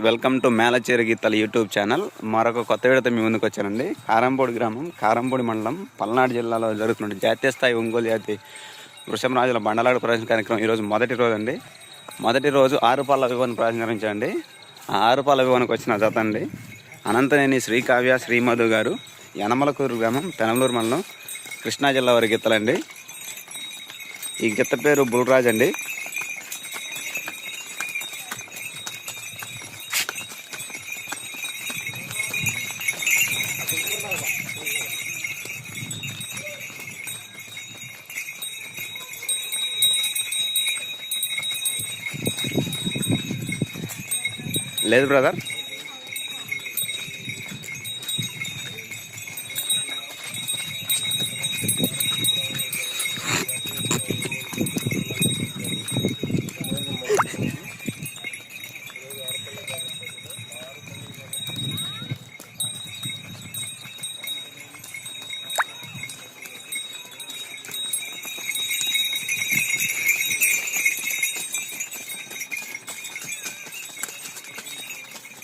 Welcome to మేలచేరి గీతల YouTube channel. మరొక కొత్త విడత మీ ముందుకు వచ్చానండి. కారంపూడి గ్రామం కారంపూడి మండలం పల్నాడు జిల్లాలో జరుగుతున్న జాతీయ స్థాయి ఒంగోలు జాతి వృషభరాజుల బండలాడు ప్రదర్శన కార్యక్రమం ఈరోజు మొదటి రోజు అండి మొదటి రోజు ఆరు పాల వివరణ ప్రారంభించండి ఆ ఆరు పాల వచ్చిన జత అండి. అనంతనేని శ్రీకావ్య శ్రీమధు గారు యనమలకూరు గ్రామం పెనమలూరు మండలం కృష్ణా జిల్లా వారి గీతలండి. ఈ గీత పేరు బుల్రాజ్ అండి లేదు బ్రదర్.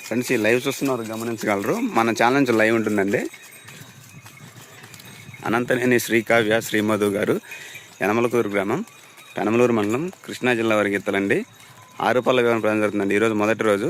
ఫ్రెండ్స్ ఈ లైవ్ చూస్తున్నారు గమనించగలరు. మన ఛానల్ నుంచి లైవ్ ఉంటుందండి. అనంతనేని శ్రీకావ్య శ్రీమధు గారు యనమలకూరు గ్రామం పెనమలూరు మండలం కృష్ణా జిల్లా వారికి ఎత్తలండి ఆరుపల్ల వివరణ ప్రయాణం జరుగుతుందండి. ఈరోజు మొదటి రోజు.